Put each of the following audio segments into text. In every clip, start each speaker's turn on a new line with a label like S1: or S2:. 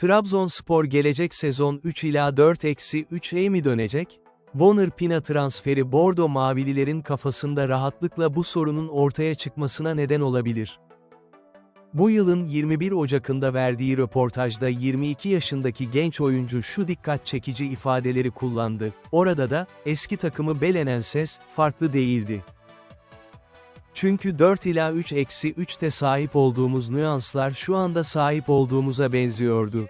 S1: Trabzonspor gelecek sezon 3 ila 4 eksi 3'e mi dönecek? Warner Pina transferi Bordo Mavililerin kafasında rahatlıkla bu sorunun ortaya çıkmasına neden olabilir. Bu yılın 21 Ocak'ında verdiği röportajda 22 yaşındaki genç oyuncu şu dikkat çekici ifadeleri kullandı. Orada da, eski takımı belenen ses, farklı değildi. Çünkü 4 ila 3 eksi 3'te sahip olduğumuz nüanslar şu anda sahip olduğumuza benziyordu.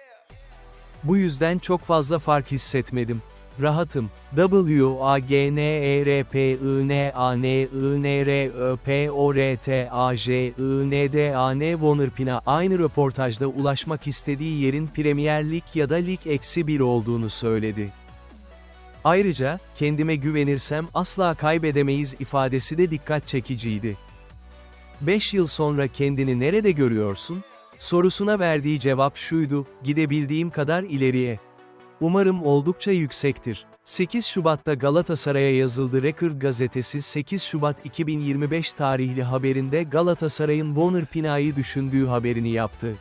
S1: Bu yüzden çok fazla fark hissetmedim. Rahatım. W A G N E R P I N A N I N R Ö P O R T A J I N D A N Warner Pina aynı röportajda ulaşmak istediği yerin Premier Lig ya da Lig eksi 1 olduğunu söyledi. Ayrıca, kendime güvenirsem asla kaybedemeyiz ifadesi de dikkat çekiciydi. 5 yıl sonra kendini nerede görüyorsun? Sorusuna verdiği cevap şuydu, gidebildiğim kadar ileriye. Umarım oldukça yüksektir. 8 Şubat'ta Galatasaray'a yazıldı Record gazetesi 8 Şubat 2025 tarihli haberinde Galatasaray'ın Warner Pina'yı düşündüğü haberini yaptı.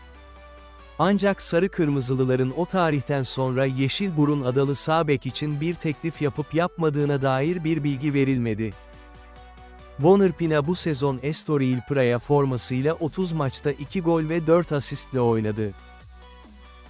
S1: Ancak Sarı Kırmızılıların o tarihten sonra Yeşilburun adalı sağ bek için bir teklif yapıp yapmadığına dair bir bilgi verilmedi. Warner Pina bu sezon Estoril Praia formasıyla 30 maçta 2 gol ve 4 asistle oynadı.